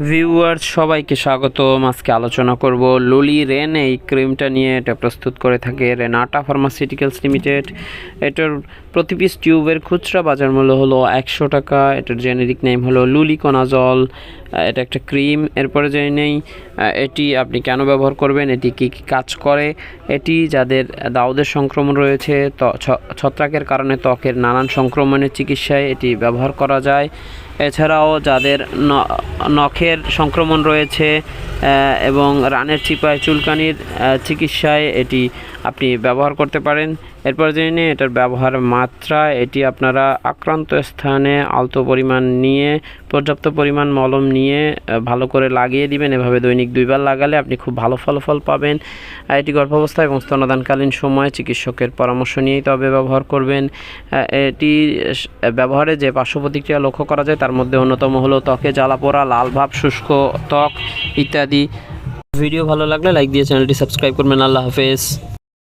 Viewers সবাইকে স্বাগতম। আজকে আলোচনা করব লুলি রেন, এই ক্রিমটা নিয়ে। এটা প্রস্তুত করে থাকে রেনাটা ফার্মাসিউটিক্যালস লিমিটেড এটার প্রতি পিস টিউবের খুচরা বাজার মূল্য হলো একশো টাকা। এটার জেনেরিক নেম হলো লুলিকোনাজল। এটা একটা ক্রিম। এরপরে জেনে নেই এটি আপনি কেন ব্যবহার করবেন, এটি কী কী কাজ করে? এটি যাদের দাউদের সংক্রমণ রয়েছে ছত্রাকের কারণে ত্বকের নানান সংক্রমণের চিকিৎসায় এটি ব্যবহার করা যায়। এছাড়াও যাদের নখের সংক্রমণ রয়েছে এবং রানের চিপায় চুলকানির চিকিৎসায় এটি আপনি ব্যবহার করতে পারেন। এরপর জেনে এটার ব্যবহার মাত্রা, এটি আপনারা আক্রান্ত স্থানে আলতো পরিমাণ নিয়ে, পর্যাপ্ত পরিমাণ মলম নিয়ে আহ, ভালো করে লাগিয়ে দিবেন। এভাবে দৈনিক দুইবার লাগালে আপনি খুব ভালো ফলাফল পাবেন। এটি গর্ভাবস্থা এবং স্তনদানকালীন সময়ে চিকিৎসকের পরামর্শ নিয়েই তবে ব্যবহার করবেন। এটি ব্যবহারে যে পার্শ্ব প্রতিক্রিয়া লক্ষ্য করা যায় তার মধ্যে অন্যতম হলো ত্বকে জ্বালা পোড়া লাল ভাব শুষ্ক ত্বক ইত্যাদি। ভিডিও ভালো লাগলে লাইক দিয়ে চ্যানেলটি সাবস্ক্রাইব করবেন। আল্লাহ হাফেজ।